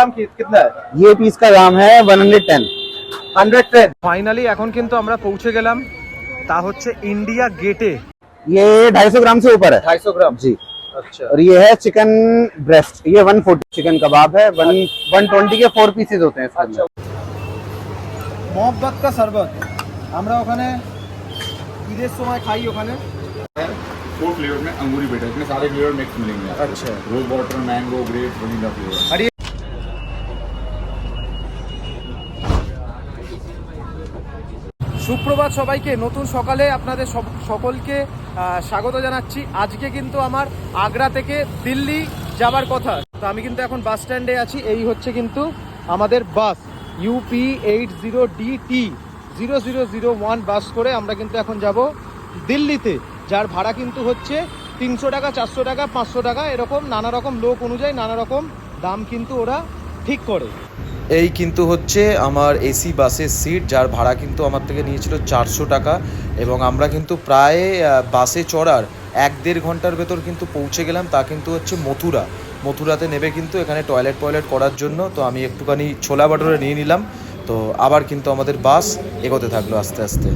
दाम कि- कितना है ये पीस का दाम है one hundred ten hundred ten finally এখন কিন্তু আমরা পৌঁছে গেলাম তা হচ্ছে ইন্ডিয়া গেটে ये ढाई सौ ग्राम से ऊपर है ढाई सौ ग्राम जी अच्छा और ये है चिकन ब्रेस्ट ये वन फोर्टी चिकन कबाब है वन वन ट्वेंटी के फोर पीसेज होते हैं इसके अंदर মহব্বত কা শরবত আমরা ওখানে ঈদের সময় খাই ওখানে फोर फ्लेवर में अंगूरी बेटा इसमें सारे फ्लेवर मिक्स मिलेंगे आपको। अच्छा। Rose water mango grape vanilla flavour আর সুপ্রভাত সবাইকে, নতুন সকালে আপনাদের সকলকে স্বাগত জানাচ্ছি। আজকে কিন্তু আমার আগ্রা থেকে দিল্লি যাবার কথা। তো আমি কিন্তু এখন বাস স্ট্যান্ডে আছি। এই হচ্ছে কিন্তু আমাদের bus UP eight zero DT zero zero zero one bus করে আমরা কিন্তু এখন যাব দিল্লিতে, যার ভাড়া কিন্তু হচ্ছে তিনশো টাকা, চারশো টাকা, পাঁচশো টাকা, এরকম নানা রকম লোক অনুযায়ী নানা রকম দাম কিন্তু ওরা ঠিক করে। এই কিন্তু হচ্ছে আমার এসি বাসের সিট, যার ভাড়া কিন্তু আমার থেকে নিয়েছিল চারশো টাকা এবং আমরা কিন্তু প্রায় বাসে চড়ার এক দেড় ঘণ্টার ভেতর কিন্তু পৌঁছে গেলাম, তা কিন্তু হচ্ছে মথুরা। মথুরাতে নেবে কিন্তু এখানে টয়লেট টয়লেট করার জন্য, তো আমি একটুখানি ছোলা বাটোরে নিয়ে নিলাম, তো আবার কিন্তু আমাদের বাস এগোতে থাকল আস্তে আস্তে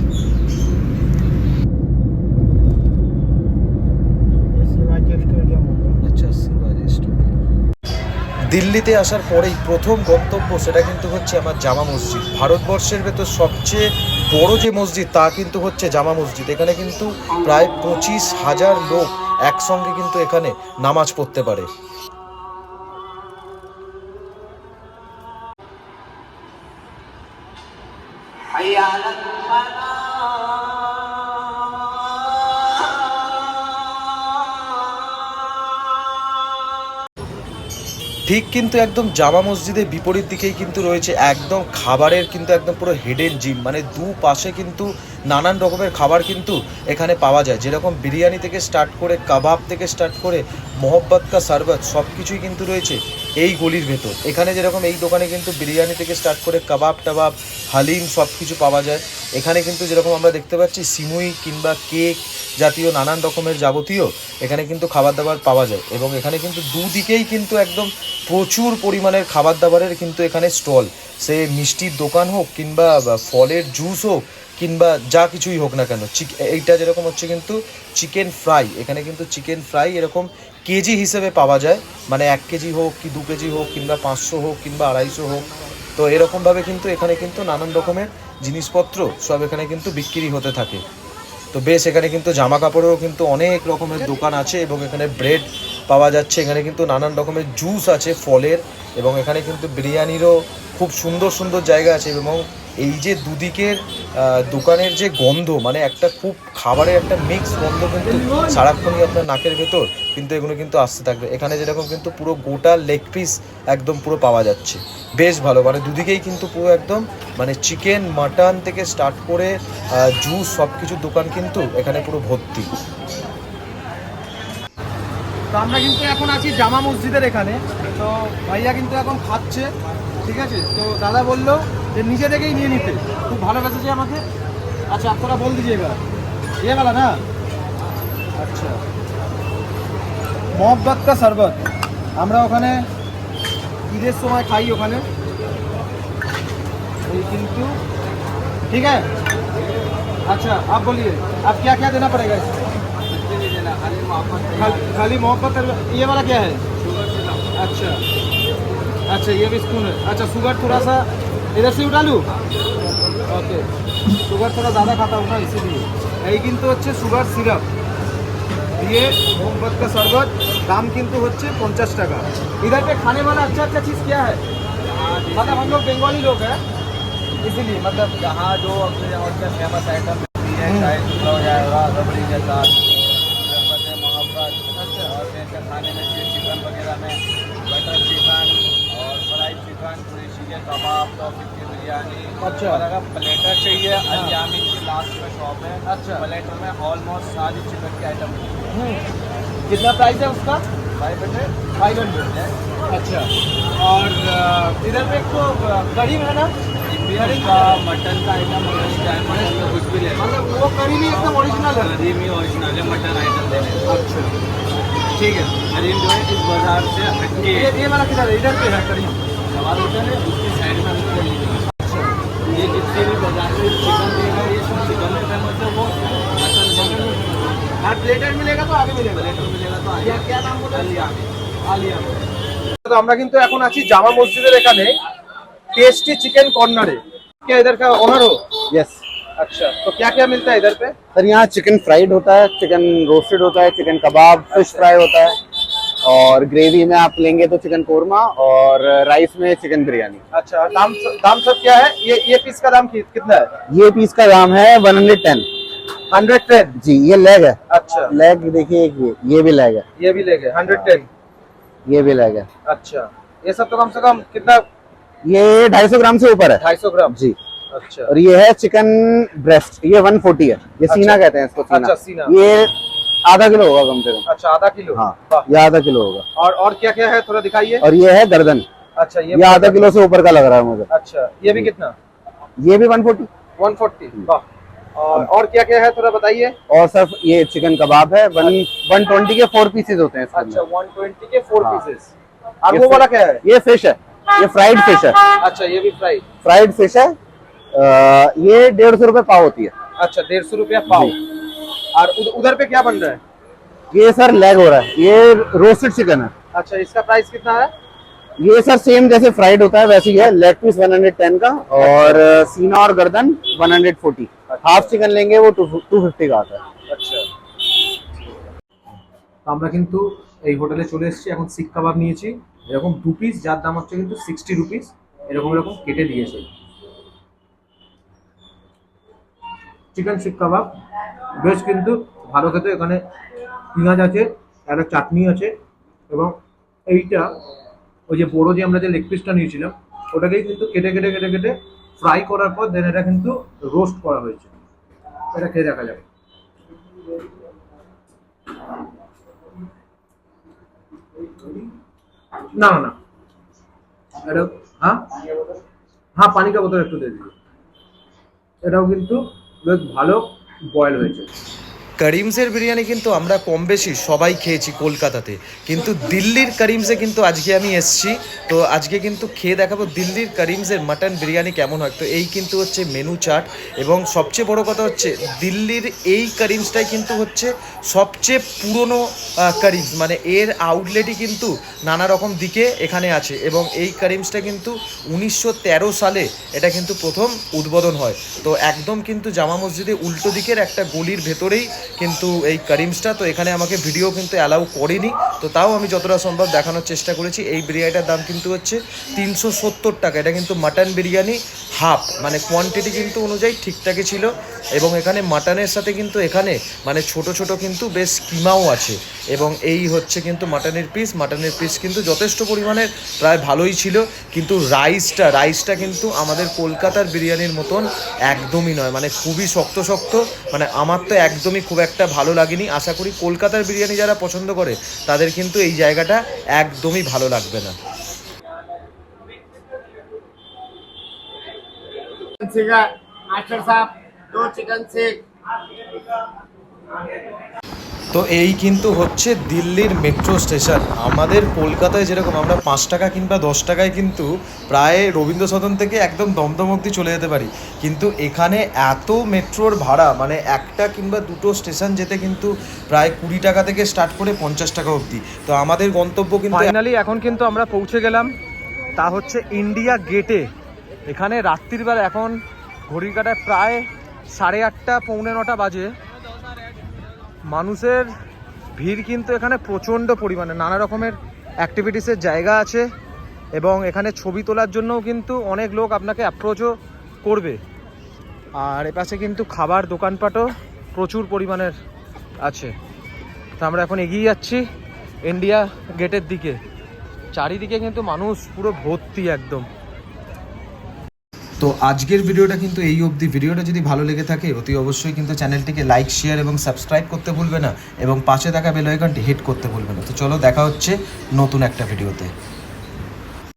আচ্ছা দিল্লিতে আসার পরেই প্রথম গন্তব্য সেটা কিন্তু হচ্ছে আমার জামা মসজিদ। ভারতবর্ষের ভেতর সবচেয়ে বড় যে মসজিদ, তা কিন্তু হচ্ছে জামা মসজিদ। এখানে কিন্তু প্রায় পঁচিশ হাজার লোক একসঙ্গে কিন্তু এখানে নামাজ পড়তে পারে। ঠিক কিন্তু একদম জামা মসজিদের বিপরীত দিকেই কিন্তু রয়েছে একদম খাবারের কিন্তু একদম পুরো হেডেন জিম মানে দু পাশে কিন্তু নানান রকমের খাবার কিন্তু এখানে পাওয়া যায়। যেরকম বিরিয়ানি থেকে স্টার্ট করে কাবাব থেকে স্টার্ট করে, মোহব্বত কা সারবত সব কিছুই কিন্তু রয়েছে। এই গলির ভেতর। এখানে যেরকম এই দোকানে কিন্তু বিরিয়ানি থেকে স্টার্ট করে কাবাব, টাবাব, হালিম সব কিছু পাওয়া যায়। এখানে কিন্তু যেরকম আমরা দেখতে পাচ্ছি, সিমুই কিংবা কেক জাতীয় নানান রকমের যাবতীয় এখানে কিন্তু খাবার দাবার পাওয়া যায়। এবং এখানে কিন্তু দুদিকেই কিন্তু একদম প্রচুর পরিমাণের খাবার দাবারের কিন্তু এখানে স্টল সে মিষ্টির দোকান হোক কিংবা ফলের জুস হোক কিংবা যা কিছুই হোক না কেন এইটা যেরকম হচ্ছে কিন্তু চিকেন ফ্রাই এখানে কিন্তু চিকেন ফ্রাই এরকম কেজি হিসেবে পাওয়া যায়। মানে এক কেজি হোক কি দু কেজি হোক কিংবা পাঁচশো হোক কিংবা আড়াইশো হোক। তো এরকমভাবে কিন্তু এখানে কিন্তু নানান রকমের জিনিসপত্র সব এখানে কিন্তু বিক্রি হতে থাকে। তো বেশ, এখানে কিন্তু জামা কাপড়েরও কিন্তু অনেক রকমের দোকান আছে এবং এখানে ব্রেড পাওয়া যাচ্ছে। এখানে কিন্তু নানান রকমের জুস আছে ফলের এবং এখানে কিন্তু বিরিয়ানিরও খুব সুন্দর সুন্দর জায়গা আছে এবং এই যে দুদিকের দোকানের যে গন্ধ মানে একটা খুব খাবারের একটা মিক্স গন্ধ কিন্তু সারাক্ষণই আপনার নাকের ভেতর, কিন্তু এগুলো কিন্তু আসতে থাকবে। এখানে যেরকম কিন্তু পুরো গোটা লেগ পিস একদম পুরো পাওয়া যাচ্ছে। বেশ ভালো মানে দুদিকেই কিন্তু পুরো একদম মানে চিকেন মাটন থেকে স্টার্ট করে জুস সব কিছুর দোকান কিন্তু এখানে পুরো ভর্তি। তো আমরা কিন্তু এখন আছি জামা মসজিদের এখানে। তো ভাইয়া কিন্তু এখন খাচ্ছে। ঠিক আছে? তো দাদা বলল যে নিজে থেকেই নিয়ে নিতে। খুব ভালোবেসেছে আমাকে। আচ্ছা আপনারা বল দিজিয়েগা এবার। वाला না? আচ্ছা। মহব্বত শরবত। আমরা ওখানে ঈদের সময় খাই ওখানে। কিন্তু ঠিক আছে? আচ্ছা আপ বলিয়ে। আপ কে কে দেনা পড়ে इसमें খালি মহব্বত मोहब्बत खाली কে আচ্ছা। अच्छा ये भी स्पून है अच्छा शुगर थोड़ा सा इधर से उठा लूँ ओके शुगर थोड़ा ज़्यादा खाता हूँ ना इसीलिए এই কিন্তু হচ্ছে সুগার সিরাপ দিয়ে मोहब्बत का शरबत दाम কিন্তু হচ্ছে পঞ্চাশ টাকা इधर पे खाने वाला अच्छा अच्छा चीज़ क्या है मतलब हम लोग बंगाली लोग हैं इसीलिए मतलब यहाँ जो अपने यहाँ का फेमस आइटम है चाहे चूल्हा हो जाएगा रबड़ी जैसा शरबत बिरयानी अच्छा। और अगर प्लेटर चाहिए अलियामी की लास्ट में शॉप है अच्छा। प्लेटर में ऑलमोस्ट सारी चिकन की आइटम कितना प्राइस है उसका? फाइव हंड्रेड फाइव हंड्रेड है अच्छा। और इधर पे तो अ, है ना? करी का मटन का आइटम मटन कुछ भी ले मतलब वो करीम ही एकदम ओरिजिनल है। ही ओरिजिनल है मटन आइटम देने अच्छा। ठीक है। करीम जो है इस बाज़ार से हटके। ये वाला किधर है? इधर पे है करीम कबाब होता है उसके साइड में ये जितने भी बाज़ार में चिकन देगा ये सब चिकन में फ़ेमस है वो मटन बगन हर प्लेटेड मिलेगा तो आगे मिलेगा। प्लेटेड मिलेगा तो आगे। क्या नाम बोला? आलिया आलिया तो हम लोग এখন আছি कॉर्नर है क्या इधर का हो? यस अच्छा तो क्या क्या मिलता है इधर पे? सर यहाँ चिकन फ्राइड होता है चिकन रोस्टेड होता है चिकन कबाब फ़िश फ्राई होता है। और ग्रेवी में आप लेंगे तो चिकन कोरमा और राइस में चिकन बिरयानी अच्छा दाम दाम सब क्या है? ये ये पीस का दाम कितना है? ये पीस का दाम है one hundred ten hundred ten जी ये लेग है। अच्छा। लेग देखिए ये ये भी लेग है। ये भी लेंगे हंड्रेड टेन ये भी लेग है। अच्छा। ये सब तो कम से कम कितना? ये ढाई सौ ग्राम से ऊपर है। ढाई सौ ग्राम? जी। अच्छा। और ये है चिकन ब्रेस्ट ये 140 है। ये सीना अच्छा। कहते हैं इसको सीना। अच्छा, सीना। ये आधा किलो होगा कम से कम। अच्छा आधा किलो? हाँ। ये आधा किलो होगा। और और क्या क्या है थोड़ा दिखाइए। और ये है गर्दन। अच्छा ये ये आधा किलो से ऊपर का लग रहा है मुझे। अच्छा ये भी कितना? ये भी 140 140 वाह। और और क्या क्या है थोड़ा बताइए। और सर ये चिकन कबाब है वन वन ट्वेंटी के फोर पीसेज होते हैं अच्छा अंदर। 120 के फोर हाँ। पीसेस। और ये वो वाला क्या है? ये फ़िश है। ये फ्राइड फ़िश है। अच्छा ये भी फ्राई फ्राइड फ़िश है। ये डेढ़ सौ रुपए पाव होती है। अच्छा डेढ़ सौ रूपया पाव। और उध, उधर पे क्या बन रहा है ये सर लेग हो रहा है ये रोस्टेड चिकन है अच्छा इसका प्राइस कितना है ये सर सेम जैसे फ्राइड होता है वैसे ही है लेग पीस 110 का और अ, सीना और गर्दन 140 हाफ चिकन लेंगे वो 250 का आता है আচ্ছা আমরা কিন্তু এই হোটেলে চলে এসেছি এখন শিক কাবাব নিয়েছি এরকম দু পিস যার দাম হচ্ছে কিন্তু সিক্সটি রুপিস এরকম এরকম কেটে দিয়েছে চিকেন শিক কাবাব বেশ কিন্তু ভালো খেতে। এখানে পেঁয়াজ আছে, একটা চাটনি আছে এবং এইটা ওই যে বড়ো যে আমরা যে লেগ পিসটা নিয়েছিলাম, ওটাকেই কিন্তু কেটে কেটে কেটে কেটে ফ্রাই করার পর দেন এটা কিন্তু রোস্ট করা হয়েছে। এটা খেয়ে দেখা যাবে না না এটা হ্যাঁ? হ্যাঁ পানি কা বোতল একটু দিয়ে দিবি এটাও কিন্তু বেশ ভালো বয়েল হয়েছে করিমসের বিরিয়ানি কিন্তু আমরা কম বেশি সবাই খেয়েছি কলকাতাতে। কিন্তু দিল্লির করিমসে কিন্তু আজকে আমি এসেছি। তো আজকে কিন্তু খেয়ে দেখাবো দিল্লির করিমসের মাটন বিরিয়ানি কেমন হয়। তো এই কিন্তু হচ্ছে মেনু চার্ট এবং সবচেয়ে বড় কথা হচ্ছে দিল্লির এই করিমসটাই কিন্তু হচ্ছে সবচেয়ে পুরনো করিমস মানে এর আউটলেটই কিন্তু নানা রকম দিকে এখানে আছে এবং এই করিমসটা কিন্তু উনিশশো তেরো সালে এটা কিন্তু প্রথম উদ্বোধন হয়। তো একদম কিন্তু জামা মসজিদে উল্টো দিকের একটা গলির ভেতরেই কিন্তু এই করিমসটা তো এখানে আমাকে ভিডিও কিন্তু অ্যালাউ করেনি। তো তাও আমি যতটা সম্ভব দেখানোর চেষ্টা করেছি। এই বিরিয়ানিটার দাম কিন্তু হচ্ছে তিনশো সত্তর টাকা। এটা কিন্তু মাটন বিরিয়ানি হাফ মানে কোয়ান্টিটি কিন্তু অনুযায়ী ঠিকঠাকই ছিল। এবং এখানে মাটনের সাথে কিন্তু এখানে মানে ছোট ছোট কিন্তু বেশ কিমাও আছে। এবং এই হচ্ছে কিন্তু মাটনের পিস মাটনের পিস কিন্তু যথেষ্ট পরিমাণের, প্রায় ভালোই ছিল। কিন্তু রাইসটা রাইসটা কিন্তু আমাদের কলকাতার বিরিয়ানির মতন একদমই নয়। মানে খুবই শক্ত শক্ত মানে আমার তো একদমই খুব খুব একটা ভালো লাগেনি। আশা করি কলকাতার বিরিয়ানি যারা পছন্দ করে, তাদের কিন্তু এই জায়গাটা একদমই ভালো লাগবে না। তো এই কিন্তু হচ্ছে দিল্লির মেট্রো স্টেশন আমাদের কলকাতায় যেরকম আমরা পাঁচ টাকা কিংবা দশ টাকায় কিন্তু প্রায় রবীন্দ্র সদন থেকে একদম দমদম অবধি চলে যেতে পারি। কিন্তু এখানে এত মেট্রোর ভাড়া মানে একটা কিংবা দুটো স্টেশন যেতে কিন্তু প্রায় কুড়ি টাকা থেকে স্টার্ট করে পঞ্চাশ টাকা অবধি। তো আমাদের গন্তব্য কিন্তু ফাইনালি এখন কিন্তু আমরা পৌঁছে গেলাম। তা হচ্ছে ইন্ডিয়া গেটে এখানে রাত্রির বেলা এখন ঘড়ির কাটায় প্রায় সাড়ে আটটা, পৌনে নটা বাজে। মানুষের ভিড় কিন্তু এখানে প্রচণ্ড পরিমাণে, নানা রকমের অ্যাক্টিভিটিসের জায়গা আছে এবং এখানে ছবি তোলার জন্যও কিন্তু অনেক লোক আপনাকে অ্যাপ্রোচও করবে। আর এপাশে কিন্তু খাবার দোকানপাটও প্রচুর পরিমাণের আছে। তো আমরা এখন এগিয়ে যাচ্ছি ইন্ডিয়া গেটের দিকে। চারিদিকে কিন্তু মানুষ পুরো ভর্তি একদম। তো আজকের ভিডিওটা কিন্তু এই অবধি। ভিডিওটা যদি ভালো লেগে থাকে, অতি অবশ্যই কিন্তু চ্যানেলটিকে লাইক শেয়ার এবং সাবস্ক্রাইব করতে ভুলবে না এবং পাশে থাকা বেল হিট করতে ভুলবে না। তো চলো দেখা হচ্ছে নতুন একটা ভিডিওতে।